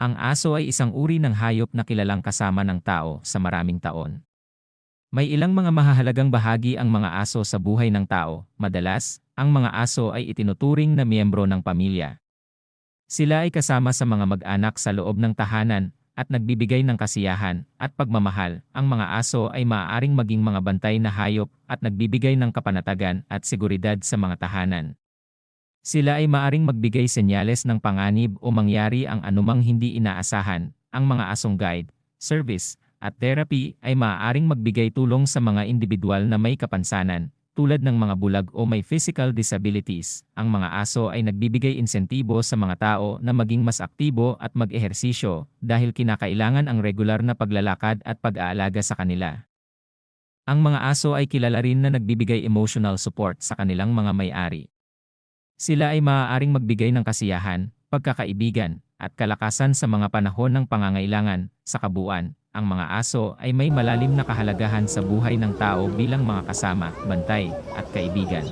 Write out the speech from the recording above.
Ang aso ay isang uri ng hayop na kilalang kasama ng tao sa maraming taon. May ilang mga mahahalagang bahagi ang mga aso sa buhay ng tao. Madalas, ang mga aso ay itinuturing na miyembro ng pamilya. Sila ay kasama sa mga mag-anak sa loob ng tahanan at nagbibigay ng kasiyahan at pagmamahal. Ang mga aso ay maaaring maging mga bantay na hayop at nagbibigay ng kapanatagan at seguridad sa mga tahanan. Sila ay maaring magbigay senyales ng panganib o mangyari ang anumang hindi inaasahan. Ang mga asong guide, service, at therapy ay maaaring magbigay tulong sa mga individual na may kapansanan, tulad ng mga bulag o may physical disabilities. Ang mga aso ay nagbibigay insentibo sa mga tao na maging mas aktibo at mag-ehersisyo dahil kinakailangan ang regular na paglalakad at pag-aalaga sa kanila. Ang mga aso ay kilala rin na nagbibigay emotional support sa kanilang mga may-ari. Sila ay maaaring magbigay ng kasiyahan, pagkakaibigan, at kalakasan sa mga panahon ng pangangailangan. Sa kabuuan, ang mga aso ay may malalim na kahalagahan sa buhay ng tao bilang mga kasama, bantay, at kaibigan.